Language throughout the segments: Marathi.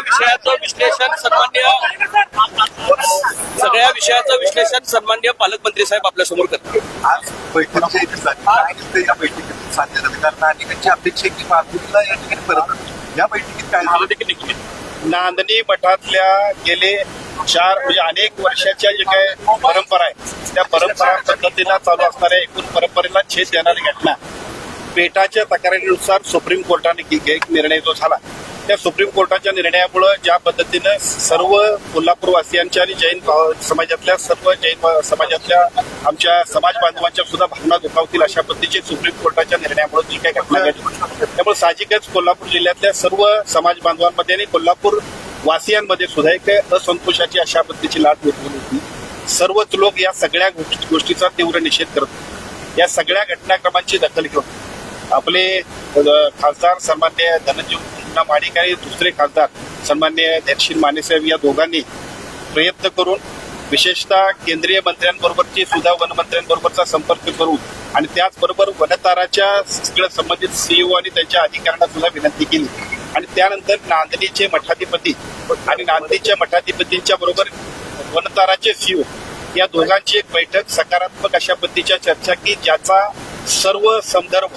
विषयाचं विश्लेषण सन्मान्य सगळ्या विषयाचं विश्लेषण सन्मान्य पालकमंत्री साहेब आपल्यासमोर करतात आज झाली. या बैठकीत साध्य अधिकाऱ्यांना अनेकांची अपेक्षा आहे की माधुरीला या ठिकाणी परत आणू. या बैठकीत काय झालं नांदणी मठातल्या गेले चार म्हणजे अनेक वर्षाच्या जे काय परंपरा आहे त्या परंपरा पद्धतीला चालू असणाऱ्या एकूण परंपरेला छेद देणारी घटना बेटाच्या तक्रारीनुसार सुप्रीम कोर्टाने एक निर्णय जो झाला त्या सुप्रीम कोर्टाच्या निर्णयामुळं ज्या पद्धतीनं सर्व कोल्हापूरवासियांच्या आणि जैन भाव- समाजातल्या सर्व जैन समाजातल्या आमच्या समाज बांधवांच्या सुद्धा भावना दुखावतील अशा पद्धतीची सुप्रीम कोर्टाच्या निर्णयामुळे जी काही घटना घडली. त्यामुळे साहजिकच कोल्हापूर जिल्ह्यातल्या सर्व समाज बांधवांमध्ये आणि कोल्हापूर वासियांमध्ये सुद्धा एक असंतोषाची अशा पद्धतीची लाट निर्माण होती. सर्वच लोक या सगळ्या गोष्टी- गोष्टीचा तीव्र निषेध करत या सगळ्या घटनाक्रमांची दखल घेऊन आपले खासदार सन्मान्य धनंजय मुंडा माडिक आणि दुसरे खासदार सन्मान्य दक्षिण मानेसाहेब या दोघांनी प्रयत्न करून विशेषतः केंद्रीय मंत्र्यांबरोबरची सुद्धा वनमंत्र्यांबरोबरचा संपर्क करून आणि त्याचबरोबर वनताराच्या सगळ्या संबंधित सीईओ आणि त्यांच्या अधिकाऱ्यांना सुद्धा विनंती केली. आणि त्यानंतर नांदणीचे मठाधिपती आणि नांदणीच्या मठाधिपतींच्या बरोबर वनताराचे सीईओ या दोघांची एक बैठक सकारात्मक अशा पद्धतीच्या चर्चा की ज्याचा सर्व संदर्भ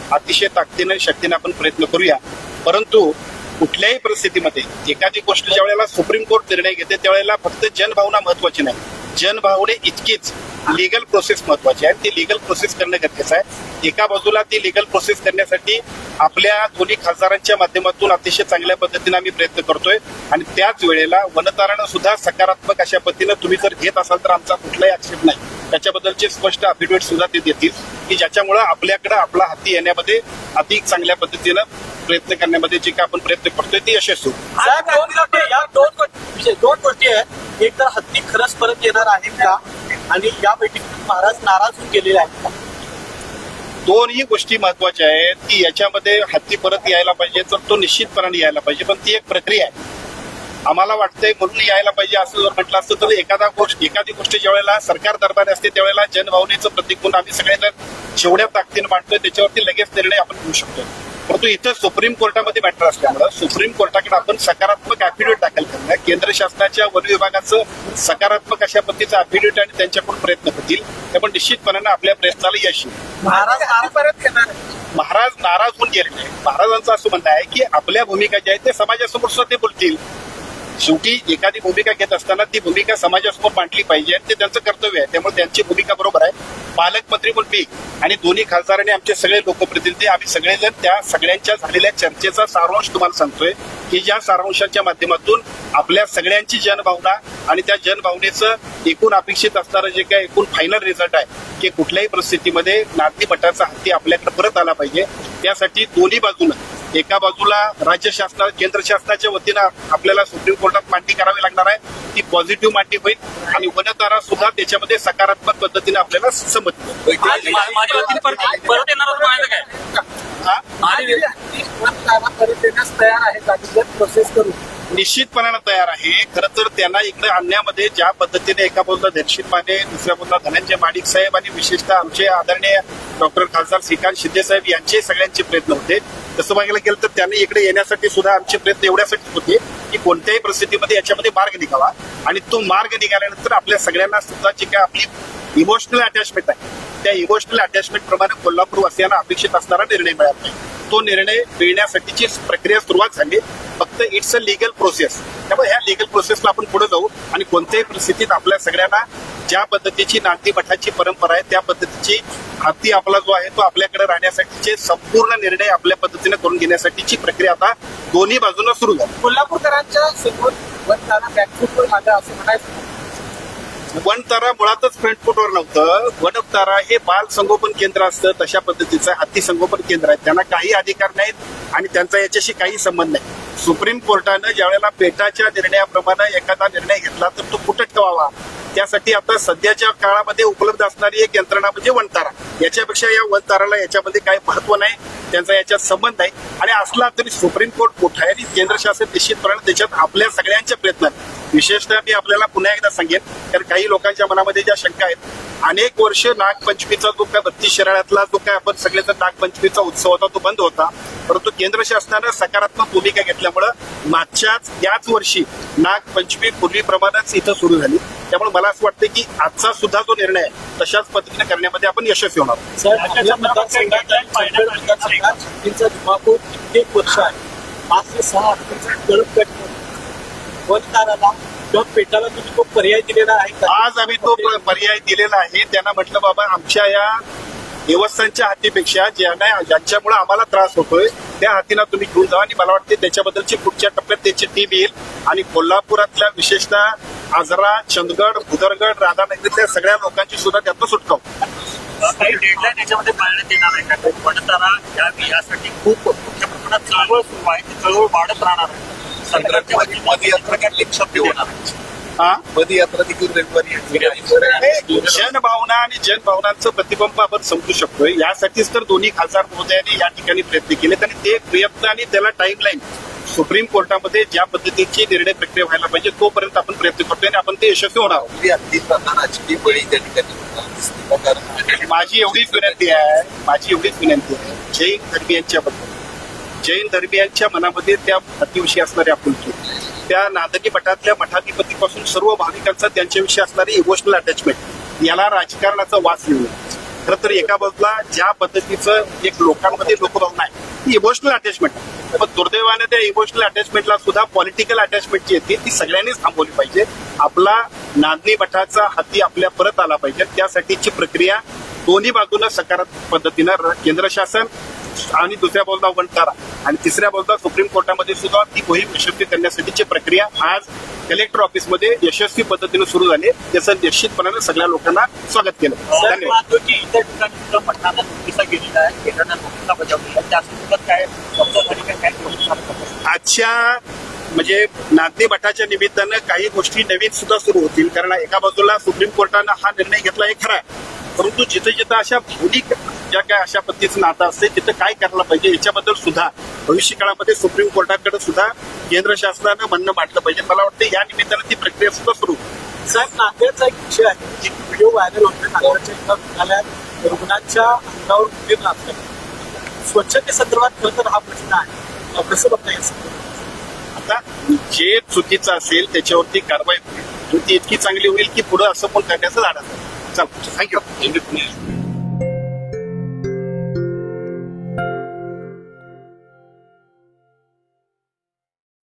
अतिशय ताकदीने शक्तीने आपण प्रयत्न करूया. परंतु कुठल्याही परिस्थितीमध्ये एखादी गोष्ट ज्या वेळेला सुप्रीम कोर्ट निर्णय घेते त्यावेळेला फक्त जनभावना महत्वाची नाही. जनभावने इतकीच लिगल प्रोसेस महत्वाची आहे. ती लिगल प्रोसेस करणं गरजेचं आहे. एका बाजूला ती लिगल प्रोसेस करण्यासाठी आपल्या दोन्ही खासदारांच्या माध्यमातून अतिशय चांगल्या पद्धतीने आम्ही प्रयत्न करतोय. आणि त्याच वेळेला वनतारण सुद्धा सकारात्मक अशा पद्धतीनं तुम्ही जर घेत असाल तर आमचा कुठलाही आक्षेप नाही. त्याच्याबद्दलचे स्पष्ट अफिडेविट सुद्धा ते देतील की ज्याच्यामुळं आपल्याकडे आपला हत्ती येण्यामध्ये अधिक चांगल्या पद्धतीनं प्रयत्न करण्यामध्ये जे काय आपण प्रयत्न करतोय ते यशस्वी. साहेब, दोन गोष्टी आहेत एक तर हत्ती खरंच परत येणार आहे का आणि या बैठकीत महाराज नाराज होऊन गेलेले आहेत का? दोनही गोष्टी महत्त्वाच्या आहेत की याच्यामध्ये हत्ती परत यायला पाहिजे तर तो निश्चितपणाने यायला पाहिजे पण ती एक प्रक्रिया आहे आम्हाला वाटतंय म्हणून यायला पाहिजे असं जर म्हटलं असतं तर एखादा गोष्ट एखादी गोष्ट ज्या वेळेला सरकार दरबारी असते त्यावेळेला जनभावनेचं प्रतीक म्हणून आम्ही सगळेजण जेवढ्या ताकदीने मांडतोय त्याच्यावरती लगेच निर्णय आपण घेऊ शकतो परंतु इथं सुप्रीम कोर्टामध्ये मॅटर असल्यामुळं सुप्रीम कोर्टाकडे आपण सकारात्मक ऍफिडेविट दाखल करणं केंद्र शासनाच्या वन विभागाचं सकारात्मक अशा पद्धतीचं ऍफिडेविट आणि त्यांच्याकडून प्रयत्न होतील त्यामुळे निश्चितपणानं आपल्या प्रयत्नाला यश येईल. महाराज नाराज होऊन गेलेले. महाराजांचं असं म्हणणं आहे की आपल्या भूमिका ज्या आहेत ते समाजासमोर सुद्धा ते बोलतील. शेवटी एखादी भूमिका घेत असताना ती भूमिका समाजासमोर मांडली पाहिजे आणि ते त्यांचं कर्तव्य आहे. त्यामुळे त्यांची भूमिका बरोबर आहे. पालकमंत्री म्हणून मी आणि दोन्ही खासदार आणि आमचे सगळे लोकप्रतिनिधी आम्ही सगळेजण त्या सगळ्यांच्या झालेल्या चर्चेचा सारांश तुम्हाला सांगतोय की ज्या सारांशाच्या माध्यमातून आपल्या सगळ्यांची जनभावना आणि त्या जनभावनेचं एकूण अपेक्षित असणारं जे काय एकूण फायनल रिझल्ट आहे की कुठल्याही परिस्थितीमध्ये नागरी मठाचा हत्ती आपल्याकडे परत आला पाहिजे. त्यासाठी दोन्ही बाजूनं एका बाजूला राज्य शासना केंद्र शासनाच्या वतीनं आपल्याला सुप्रीम कोर्टात मांडणी करावी लागणार आहे. ती पॉझिटिव्ह मांडणी होईल आणि वनतारा सुद्धा त्याच्यामध्ये सकारात्मक पद्धतीने आपल्याला संमती तयार आहे निश्चितपणानं तयार आहे. खरं तर त्यांना इकडे आणण्यामध्ये ज्या पद्धतीने एका बाजूला दर्शित माने दुसऱ्या बाजूला धनंजय माडिक साहेब आणि विशेषतः आमचे आदरणीय डॉक्टर खासदार श्रीकांत शिंदे साहेब यांचे सगळ्यांचे प्रयत्न होते. तसं बघायला गेलं तर त्यांनी इकडे येण्यासाठी सुद्धा आमचे प्रयत्न एवढ्यासाठी होते की कोणत्याही परिस्थितीमध्ये याच्यामध्ये मार्ग निघावा. आणि तो मार्ग निघाल्यानंतर आपल्या सगळ्यांना सुद्धा जी काय आपली इमोशनल अटॅचमेंट आहे त्या इमोशनल अटॅचमेंट प्रमाणे कोल्हापूर वासियांना अपेक्षित असणारा निर्णय मिळत नाही. तो निर्णय मिळण्यासाठीची प्रक्रिया सुरुवात झाली. फक्त इट्स अ लिगल प्रोसेस त्यामुळे ह्या लिगल प्रोसेसला आपण पुढे जाऊ आणि कोणत्याही परिस्थितीत आपल्या सगळ्यांना ज्या पद्धतीची नांदी मठाची परंपरा आहे त्या पद्धतीची हाती आपला जो आहे तो आपल्याकडे राहण्यासाठीचे संपूर्ण निर्णय आपल्या पद्धतीने करून घेण्यासाठीची प्रक्रिया आता दोन्ही बाजूला सुरू झाली. कोल्हापूरकरांच्या समोर वनतारा बॅकफूटवर असं म्हणायचं. वनतारा मुळातच फ्रंट फुटवर नव्हतं. वनतारा हे बाल संगोपन केंद्र असतं तशा पद्धतीचं हत्ती संगोपन केंद्र आहे. त्यांना काही अधिकार नाहीत आणि त्यांचा याच्याशी काही संबंध नाही. सुप्रीम कोर्टानं ज्यावेळेला पेटाच्या निर्णयाप्रमाणे एखादा निर्णय घेतला तर तो कुठं ठेवावा? त्यासाठी आता सध्याच्या काळामध्ये उपलब्ध असणारी एक यंत्रणा म्हणजे वनतारा. याच्यापेक्षा या वनताराला याच्यामध्ये काही महत्त्व नाही त्यांचा याच्यात संबंध नाही. आणि असला तरी सुप्रीम कोर्ट कुठं आहे आणि केंद्र शासन निश्चितपणे त्याच्यात आपल्या सगळ्यांच्या प्रयत्नात विशेषतः मी आपल्याला पुन्हा एकदा सांगेन कारण काही लोकांच्या मनामध्ये ज्या शंका आहेत अनेक वर्ष नागपंचमीचा जो काय बत्तीस शहरातला जो काय आपण सगळेजण नागपंचमीचा उत्सव होता तो बंद होता. परंतु केंद्र शासनानं सकारात्मक भूमिका घेतल्यामुळं मागच्याच याच वर्षी नागपंचमी पूर्वीप्रमाणेच इथं सुरू झाली. त्यामुळे मला असं वाटतं की आजचा सुद्धा जो निर्णय आहे तशाच पद्धतीने करण्यामध्ये आपण यशस्वी होणार सर मतदारसंघात वर्ष आहे. पाच ते सहा वनताराला किंवा पेटाला तुम्ही तो पर्याय दिलेला आहे आज आम्ही तो पर्याय दिलेला आहे. त्यांना म्हटलं बाबा आमच्या या देवस्थानच्या हातीपेक्षा ज्यांना ज्यांच्यामुळे आम्हाला त्रास होतोय त्या हातीना तुम्ही घेऊन जा आणि मला वाटते त्याच्याबद्दलची पुढच्या टप्प्यात त्याची टीम येईल. आणि कोल्हापुरातल्या विशेषतः आजरा चंदगड भुदरगड राधानगरीतल्या सगळ्या लोकांची सुद्धा त्यातनं सुटका होईल. काही डेडलाईन याच्यामध्ये पाळण्यात येणार आहे का? यासाठी खूप मोठ्या प्रमाणात चळवळ सुरू आहे. ती चळवळ वाढत राहणार आहे. पदयात्रा हा पदयात्रा देखील रविवारी जनभावना आणि जनभावनांचं प्रतिबिंब आपण समजू शकतोय. यासाठीच तर दोन्ही खासदार महोदयांनी या ठिकाणी प्रयत्न केले. आणि ते प्रयत्न आणि त्याला टाईमलाईन सुप्रीम कोर्टामध्ये ज्या पद्धतीची निर्णय प्रक्रिया व्हायला पाहिजे तोपर्यंत आपण प्रयत्न करतोय आणि आपण ते यशस्वी होणार आहोत. राजकीय बळी त्या ठिकाणी माझी एवढीच विनंती आहे. माझी एवढीच विनंती आहे. जैन धर्मियांच्या बद्दल जैन धर्मियांच्या मनामध्ये त्या अतिविषयी असणारी आपुलकी. त्या नादनी मठातल्या मठाधिपतीपासून सर्व भाविकांचा त्यांच्याविषयी असणारी इमोशनल अटॅचमेंट याला राजकारणाचा वास येऊ खर खरं तर एका बाजूला ज्या पद्धतीचं एक लोकांमध्ये लोकभावना आहे ती इमोशनल अटॅचमेंट पण दुर्दैवाने त्या इमोशनल अटॅचमेंटला सुद्धा पॉलिटिकल अटॅचमेंट जी येते ती सगळ्यांनीच थांबवली पाहिजे. आपला नांदणी मठाचा हाती आपल्या परत आला पाहिजे. त्यासाठीची प्रक्रिया दोन्ही बाजूला सकारात्मक पद्धतीनं र- केंद्र शासन आणि दुसऱ्या बाजूला वंटारा आणि तिसऱ्या बाजूला सुप्रीम कोर्टामध्ये सुद्धा ती मोहीम यशस्वी करण्यासाठीची प्रक्रिया आज कलेक्टर ऑफिसमध्ये यशस्वी पद्धतीने सुरू झाली त्याचं निश्चितपणाने सगळ्या लोकांना स्वागत केलं? आजच्या म्हणजे नागदी मठाच्या निमित्तानं काही गोष्टी नवीन सुद्धा सुरू होतील. कारण एका बाजूला सुप्रीम कोर्टानं हा निर्णय घेतला हे खरा आहे. परंतु जिथे जिथं अशा भावनिक ज्या काय अशा पद्धतीचं नातं असते तिथं काय करायला पाहिजे याच्याबद्दल सुद्धा भविष्य काळामध्ये सुप्रीम कोर्टाकडे सुद्धा केंद्र शासनानं म्हणणं मांडलं पाहिजे. मला वाटतं या निमित्तानं ती प्रक्रिया सुद्धा सुरू. साहेब नांदेडचा एक विषय आहे एक व्हिडिओ व्हायरल होतो नांदेडच्या एका रुग्णालयात रुग्णांच्या अंगावर उडीर लागतात स्वच्छतेसंदर्भात खरं तर हा प्रश्न आहे. कसं बघता येईल? आता जे चुकीचं असेल त्याच्यावरती कारवाई होईल. ती इतकी चांगली होईल की पुढे असं पण करण्याचं झालं. चल थँक्यू.